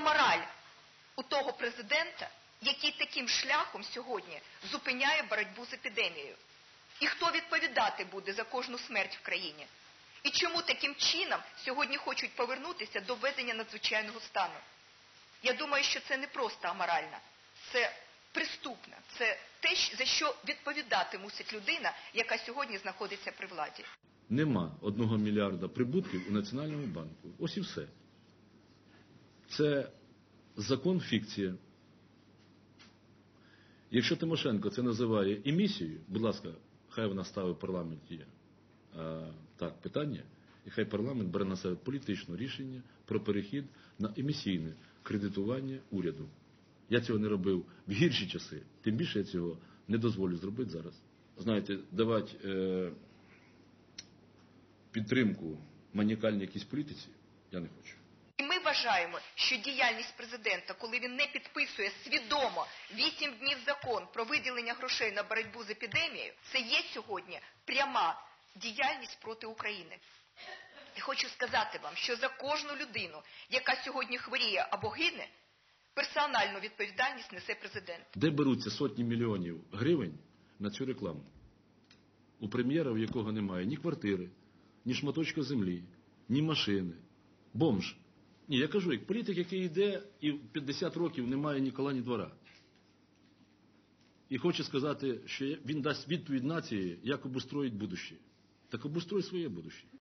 мораль у того президента, який таким шляхом сьогодні зупиняє боротьбу з епідемією? І хто відповідати буде за кожну смерть в країні? І чому таким чином сьогодні хочуть повернутися до введення надзвичайного стану? Я думаю, що це не просто аморально, це приступно, це те, за що відповідати мусить людина, яка сьогодні знаходиться при владі. Нема одного мільярда прибутків у Національному банку. Ось і все. Це закон фікція. Якщо Тимошенко це називає емісією, будь ласка, хай вона ставить в парламенті е, так, питання, і хай парламент бере на себе політичне рішення про перехід на емісійне кредитування уряду. Я цього не робив в гірші часи, тим більше я цього не дозволю зробити зараз. Знаєте, давати е, підтримку манікальній якійсь політиці я не хочу. Вважаємо, що діяльність президента, коли він не підписує свідомо 8 днів закон про виділення грошей на боротьбу з епідемією, це є сьогодні пряма діяльність проти України. І хочу сказати вам, що за кожну людину, яка сьогодні хворіє або гине, персональну відповідальність несе президент. Де беруться сотні мільйонів гривень на цю рекламу? У прем'єра, у якого немає ні квартири, ні шматочка землі, ні машини. Бомж. Ні, я кажу, як політик, який йде і в 50 років не має ні кола, ні двора. І хоче сказати, що він дасть відповідь нації, як обустроїть будуще. Так обустрой своє будуще.